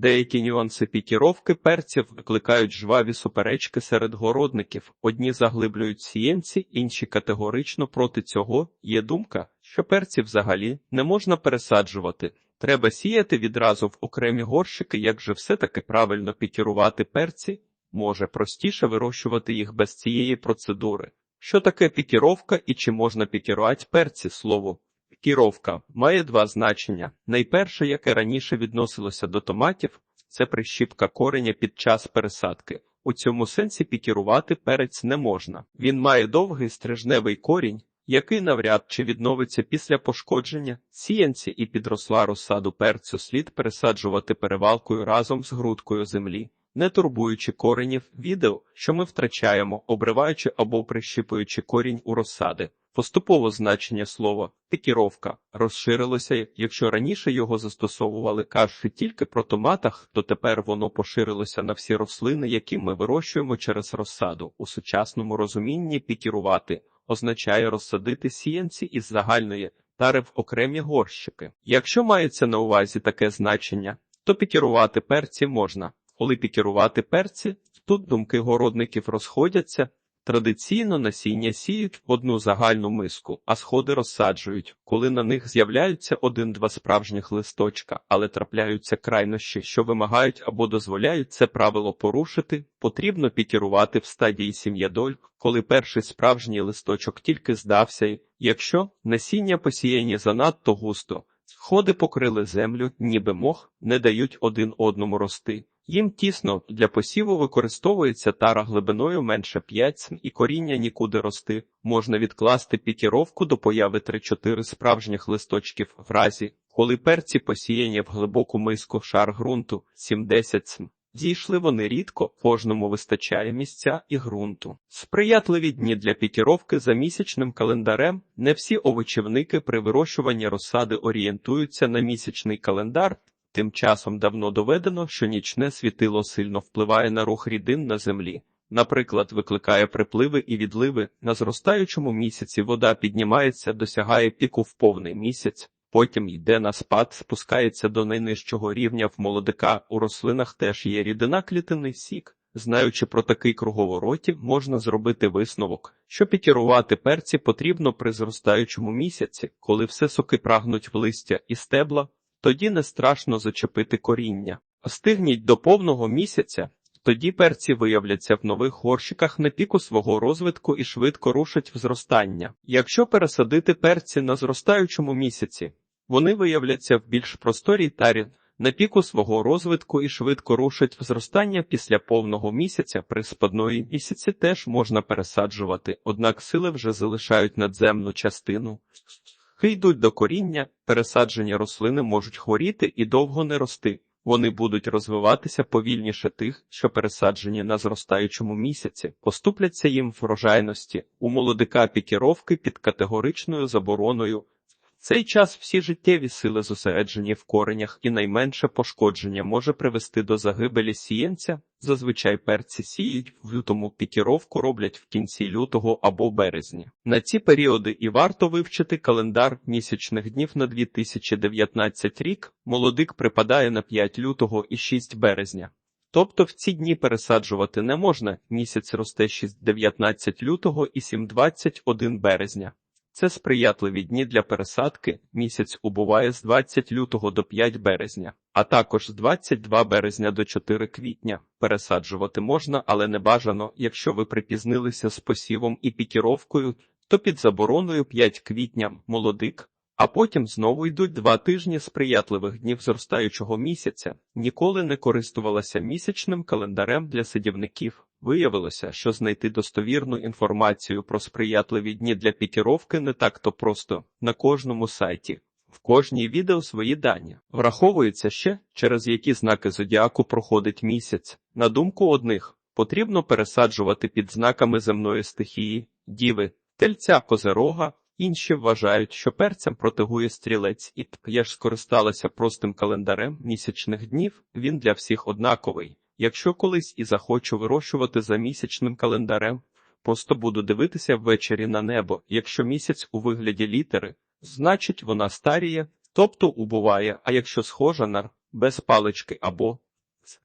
Деякі нюанси пікіровки перців викликають жваві суперечки серед городників. Одні заглиблюють сієнці, інші категорично проти цього. Є думка, що перці взагалі не можна пересаджувати. Треба сіяти відразу в окремі горщики, як же все-таки правильно пікірувати перці, може простіше вирощувати їх без цієї процедури. Що таке пікіровка і чи можна пікірувати перці? Слово Пікіровка має два значення. Найперше, яке раніше відносилося до томатів, це прищіпка кореня під час пересадки. У цьому сенсі пікірувати перець не можна. Він має довгий стрижневий корінь, який навряд чи відновиться після пошкодження. Сіянці і підросла розсаду перцю слід пересаджувати перевалкою разом з грудкою землі. Не турбуючи коренів, відео, що ми втрачаємо, обриваючи або прищіпуючи корінь у розсади. Поступово значення слова пікіровка розширилося. Якщо раніше його застосовували кажучи тільки про томатах, то тепер воно поширилося на всі рослини, які ми вирощуємо через розсаду. У сучасному розумінні пікірувати означає розсадити сіянці із загальної тари в окремі горщики. Якщо мається на увазі таке значення, то пікірувати перці можна. Коли пікірувати перці, тут думки городників розходяться. Традиційно насіння сіють в одну загальну миску, а сходи розсаджують, коли на них з'являються один-два справжніх листочка, але трапляються крайнощі, що вимагають або дозволяють це правило порушити, потрібно пікірувати в стадії сім'ядоль, коли перший справжній листочок тільки здався, якщо насіння посіяні занадто густо, сходи покрили землю, ніби мох, не дають один одному рости. Їм тісно для посіву використовується тара глибиною менше 5 см і коріння нікуди рости. Можна відкласти пікіровку до появи 3-4 справжніх листочків в разі, коли перці посіяні в глибоку миску шар ґрунту 7-10 см. Дійшли вони рідко, кожному вистачає місця і ґрунту. Сприятливі дні для пікіровки за місячним календарем. Не всі овочівники при вирощуванні розсади орієнтуються на місячний календар. Тим часом давно доведено, що нічне світило сильно впливає на рух рідин на землі. Наприклад, викликає припливи і відливи. На зростаючому місяці вода піднімається, досягає піку в повний місяць, потім йде на спад, спускається до найнижчого рівня в молодика. У рослинах теж є рідина клітинний сік. Знаючи про такий круговороті, можна зробити висновок, що пікірувати перці потрібно при зростаючому місяці, коли все соки прагнуть в листя і стебла, тоді не страшно зачепити коріння. Стигніть до повного місяця, тоді перці виявляться в нових горщиках на піку свого розвитку і швидко рушать в зростання. Якщо пересадити перці на зростаючому місяці, вони виявляться в більш просторій тарі на піку свого розвитку і швидко рушать в зростання після повного місяця. При спадної місяці теж можна пересаджувати, однак сили вже залишають надземну частину. Йдуть до коріння, пересаджені рослини можуть хворіти і довго не рости. Вони будуть розвиватися повільніше тих, що пересаджені на зростаючому місяці, поступляться їм врожайності у молодика пікіровки під категоричною забороною. Цей час всі життєві сили зосереджені в коренях, і найменше пошкодження може привести до загибелі сієнця. Зазвичай перці сіють в лютому пікіровку роблять в кінці лютого або березні. На ці періоди і варто вивчити календар місячних днів на 2019 рік. Молодик припадає на 5 лютого і 6 березня. Тобто в ці дні пересаджувати не можна. Місяць росте 6-19 лютого і 7-21 березня. Це сприятливі дні для пересадки. Місяць убуває з 20 лютого до 5 березня, а також з 22 березня до 4 квітня. Пересаджувати можна, але не бажано, якщо ви припізнилися з посівом і пікіровкою, то під забороною 5 квітня молодик. А потім знову йдуть два тижні сприятливих днів зростаючого місяця. Ніколи не користувалася місячним календарем для садівників. Виявилося, що знайти достовірну інформацію про сприятливі дні для пікіровки не так-то просто на кожному сайті. В кожній відео свої дані враховується ще, через які знаки зодіаку проходить місяць. На думку одних, потрібно пересаджувати під знаками земної стихії, діви, тельця козерога. Інші вважають, що перцям протигує стрілець, і я ж скористалася простим календарем місячних днів. Він для всіх однаковий. Якщо колись і захочу вирощувати за місячним календарем, просто буду дивитися ввечері на небо. Якщо місяць у вигляді літери, значить вона старіє, тобто убуває, а якщо схожа на без палички або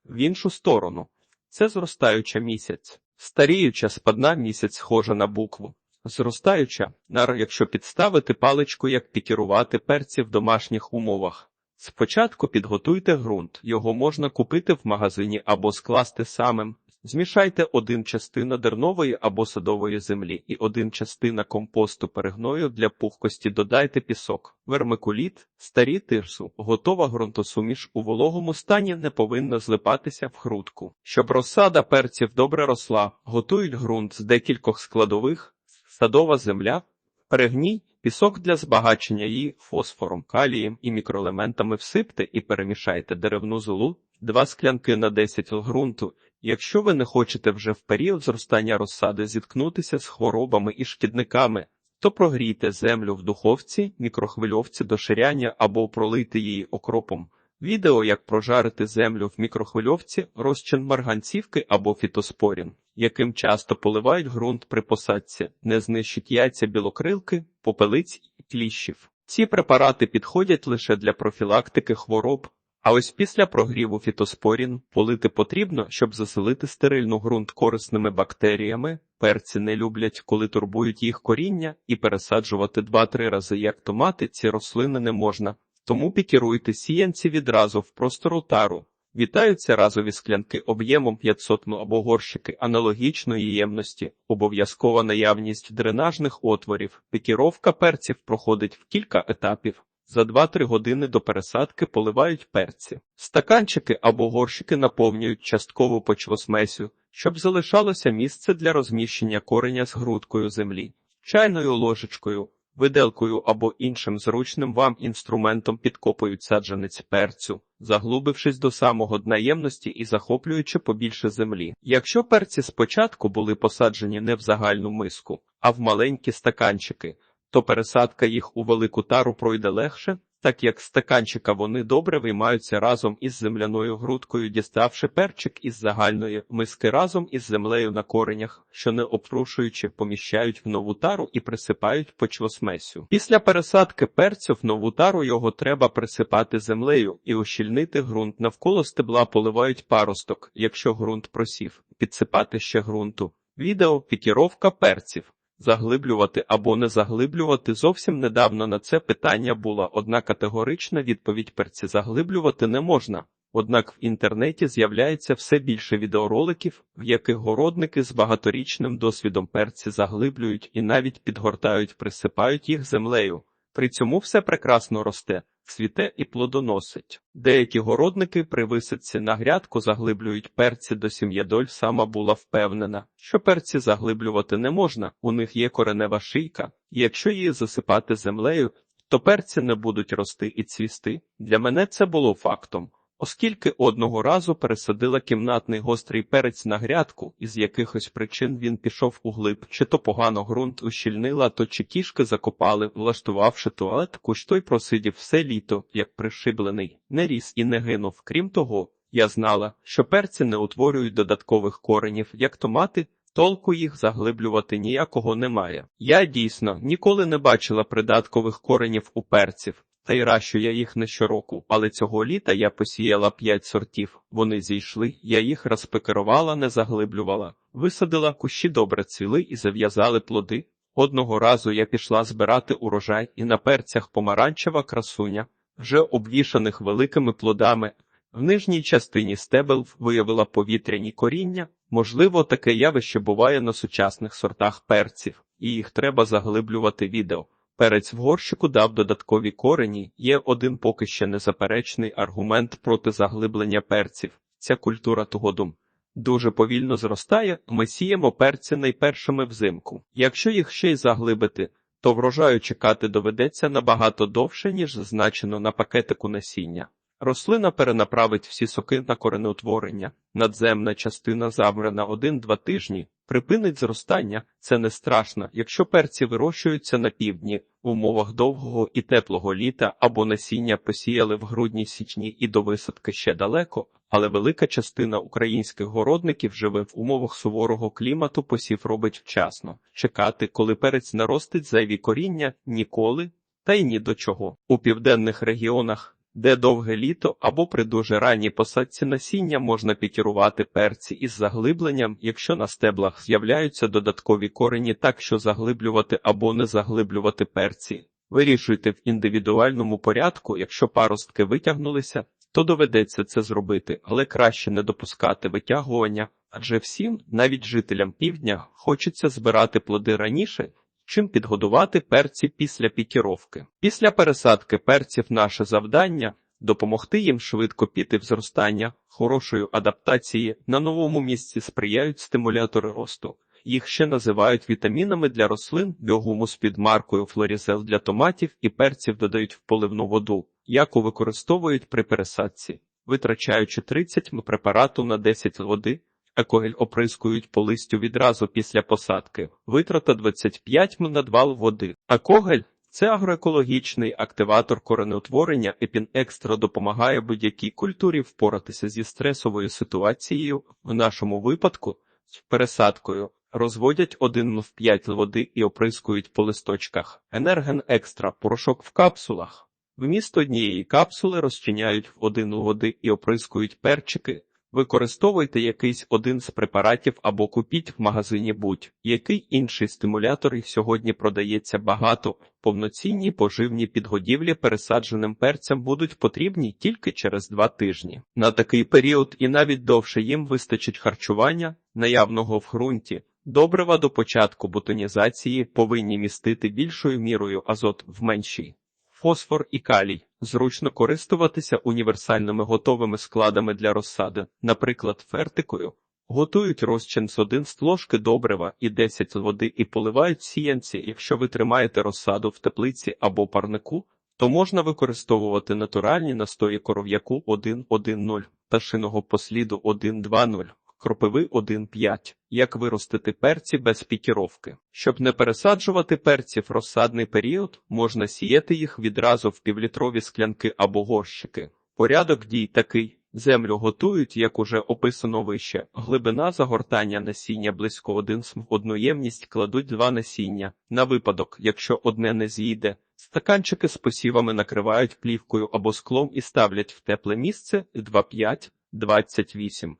в іншу сторону. Це зростаюча місяць. Старіюча спадна місяць схожа на букву. Зростаюча, нар, якщо підставити паличку, як пікірувати перці в домашніх умовах. Спочатку підготуйте ґрунт, його можна купити в магазині або скласти самим. Змішайте один частина дернової або садової землі і один частина компосту перегною для пухкості додайте пісок, вермикуліт, старі тирсу. Готова ґрунтосуміш у вологому стані не повинна злипатися в грудку. Щоб розсада перців добре росла, готують ґрунт з декількох складових, садова земля, перегній, пісок для збагачення її фосфором, калієм і мікроелементами всипте і перемішайте деревну золу, два склянки на 10 л ґрунту. Якщо ви не хочете вже в період зростання розсади зіткнутися з хворобами і шкідниками, то прогрійте землю в духовці, мікрохвильовці до ширяння або пролийте її окропом. Відео, як прожарити землю в мікрохвильовці, розчин марганцівки або фітоспорін, яким часто поливають ґрунт при посадці, не знищить яйця білокрилки, попелиць і кліщів. Ці препарати підходять лише для профілактики хвороб, а ось після прогріву фітоспорін полити потрібно, щоб заселити стерильну ґрунт корисними бактеріями. Перці не люблять, коли турбують їх коріння, і пересаджувати 2-3 рази як томати ці рослини не можна. Тому пікіруйте сіянці відразу в простору тару. Вітаються разові склянки об'ємом 500 м або горщики аналогічної ємності, обов'язкова наявність дренажних отворів. Пікіровка перців проходить в кілька етапів. За 2-3 години до пересадки поливають перці. Стаканчики або горщики наповнюють часткову почвосмесю, щоб залишалося місце для розміщення кореня з грудкою землі, чайною ложечкою, виделкою або іншим зручним вам інструментом підкопують саджанець перцю, заглубившись до самого дна ємності і захоплюючи побільше землі. Якщо перці спочатку були посаджені не в загальну миску, а в маленькі стаканчики, то пересадка їх у велику тару пройде легше, так як стаканчика вони добре виймаються разом із земляною грудкою, діставши перчик із загальної миски разом із землею на коренях, що не обтрушуючи, поміщають в нову тару і присипають почвосмесю. Після пересадки перцю в нову тару його треба присипати землею і ущільнити ґрунт. Навколо стебла поливають паросток, якщо ґрунт просів, підсипати ще ґрунту. Відео пікіровка перців. Заглиблювати або не заглиблювати зовсім недавно на це питання була одна категорична відповідь перці заглиблювати не можна. Однак в інтернеті з'являється все більше відеороликів, в яких городники з багаторічним досвідом перці заглиблюють і навіть підгортають, присипають їх землею. При цьому все прекрасно росте, цвіте і плодоносить. Деякі городники при висадці на грядку заглиблюють перці до сім'єдоль сама була впевнена, що перці заглиблювати не можна, у них є коренева шийка, і якщо її засипати землею, то перці не будуть рости і цвісти. Для мене це було фактом. Оскільки одного разу пересадила кімнатний гострий перець на грядку, із якихось причин він пішов у глиб, чи то погано ґрунт ущільнила, то чи кішки закопали, влаштувавши туалет, куш той просидів все літо, як пришиблений, не ріс і не гинув. Крім того, я знала, що перці не утворюють додаткових коренів, як томати, толку їх заглиблювати ніякого немає. Я дійсно ніколи не бачила придаткових коренів у перців. Та й ращу я їх не щороку, але цього літа я посіяла п'ять сортів. Вони зійшли, я їх розпекерувала, не заглиблювала, висадила кущі добре цвіли і зав'язали плоди. Одного разу я пішла збирати урожай, і на перцях помаранчева красуня, вже обвішаних великими плодами. В нижній частині стебел виявила повітряні коріння. Можливо, таке явище буває на сучасних сортах перців, і їх треба заглиблювати відео. Перець в горщику дав додаткові корені, є один поки ще незаперечний аргумент проти заглиблення перців. Ця культура тогодум дуже повільно зростає, ми сіємо перці найпершими взимку. Якщо їх ще й заглибити, то врожаю чекати доведеться набагато довше, ніж зазначено на пакетику насіння. Рослина перенаправить всі соки на коренеутворення, надземна частина замре на 1-2 тижні, припинить зростання, це не страшно, якщо перці вирощуються на півдні, в умовах довгого і теплого літа або насіння посіяли в грудні січні і до висадки ще далеко, але велика частина українських городників живе в умовах суворого клімату, посів робить вчасно. Чекати, коли перець наростить зайві коріння, ніколи, та й ні до чого. У південних регіонах де довге літо або при дуже ранній посадці насіння можна пікірувати перці із заглибленням, якщо на стеблах з'являються додаткові корені, так що заглиблювати або не заглиблювати перці. Вирішуйте в індивідуальному порядку, якщо паростки витягнулися, то доведеться це зробити, але краще не допускати витягування, адже всім, навіть жителям півдня, хочеться збирати плоди раніше, чим підгодувати перці після пікіровки. Після пересадки перців наше завдання допомогти їм швидко піти в зростання, хорошої адаптації на новому місці сприяють стимулятори росту. Їх ще називають вітамінами для рослин, біогумус під маркою флорізел для томатів і перців додають в поливну воду, яку використовують при пересадці, витрачаючи 30 м препарату на 10 води. Екогель оприскують по листю відразу після посадки. Витрата 25 м на 2 води. Екогель – це агроекологічний активатор коренеутворення. Епін екстра допомагає будь-якій культурі впоратися зі стресовою ситуацією. В нашому випадку з пересадкою розводять 1 в 5 води і оприскують по листочках. Енерген екстра порошок в капсулах. Вміст однієї капсули розчиняють в 1 води і оприскують перчики. Використовуйте якийсь один з препаратів або купіть в магазині будь-який інший стимулятор. Їх сьогодні продається багато. Повноцінні поживні підгодівлі пересадженим перцям будуть потрібні тільки через два тижні. На такий період і навіть довше їм вистачить харчування, наявного в ґрунті. Добрива до початку бутонізації повинні містити більшою мірою азот в меншій. Фосфор і калій. Зручно користуватися універсальними готовими складами для розсади, наприклад, фертикою. Готують розчин з 1 ложки добрива і 10 води і поливають сіянці. Якщо ви тримаєте розсаду в теплиці або парнику, то можна використовувати натуральні настої коров'яку 1.1.0, пташиного посліду 1.2.0 кропиви 1,5. Як виростити перці без пікіровки. Щоб не пересаджувати перці в розсадний період, можна сіяти їх відразу в півлітрові склянки або горщики. Порядок дій такий. Землю готують, як уже описано вище. Глибина загортання насіння близько 1 см. В одну ємність кладуть два насіння. На випадок, якщо одне не з'їде, стаканчики з посівами накривають плівкою або склом і ставлять в тепле місце 2,5-28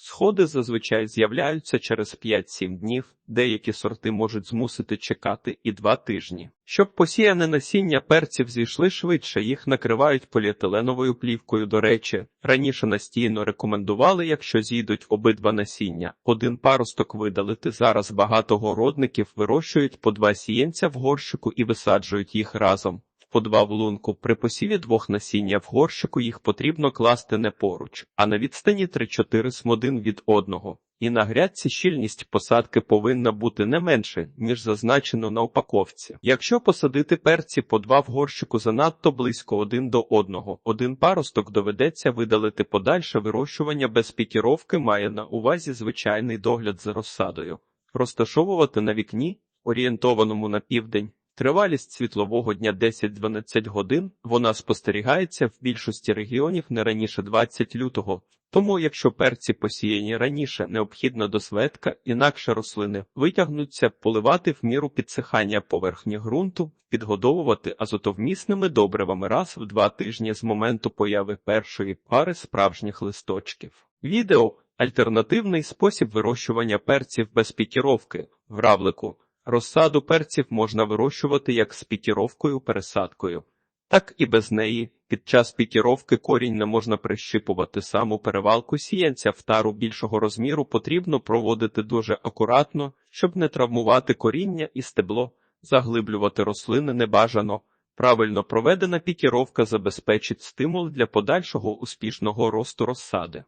Сходи зазвичай з'являються через 5-7 днів, деякі сорти можуть змусити чекати і 2 тижні. Щоб посіяне насіння перців зійшли швидше, їх накривають поліетиленовою плівкою. До речі, раніше настійно рекомендували, якщо зійдуть обидва насіння, один паросток видалити. Зараз багато городників вирощують по два сіянця в горщику і висаджують їх разом по два в лунку. При посіві двох насіння в горщику їх потрібно класти не поруч, а на відстані 3-4 см один від одного. І на грядці щільність посадки повинна бути не менше, ніж зазначено на упаковці. Якщо посадити перці по два в горщику занадто близько один до одного, один паросток доведеться видалити подальше вирощування без пікіровки має на увазі звичайний догляд за розсадою, розташовувати на вікні, орієнтованому на південь. Тривалість світлового дня 10-12 годин, вона спостерігається в більшості регіонів не раніше 20 лютого. Тому, якщо перці посіяні раніше, необхідно до светка, інакше рослини витягнуться, поливати в міру підсихання поверхні ґрунту, підгодовувати азотовмісними добривами раз в два тижні з моменту появи першої пари справжніх листочків. Відео альтернативний спосіб вирощування перців без пікіровки в равлику. Розсаду перців можна вирощувати як з пікіровкою пересадкою, так і без неї. Під час пікіровки корінь не можна прищипувати саму перевалку сіянця в тару більшого розміру потрібно проводити дуже акуратно, щоб не травмувати коріння і стебло, заглиблювати рослини небажано. Правильно проведена пікіровка забезпечить стимул для подальшого успішного росту розсади.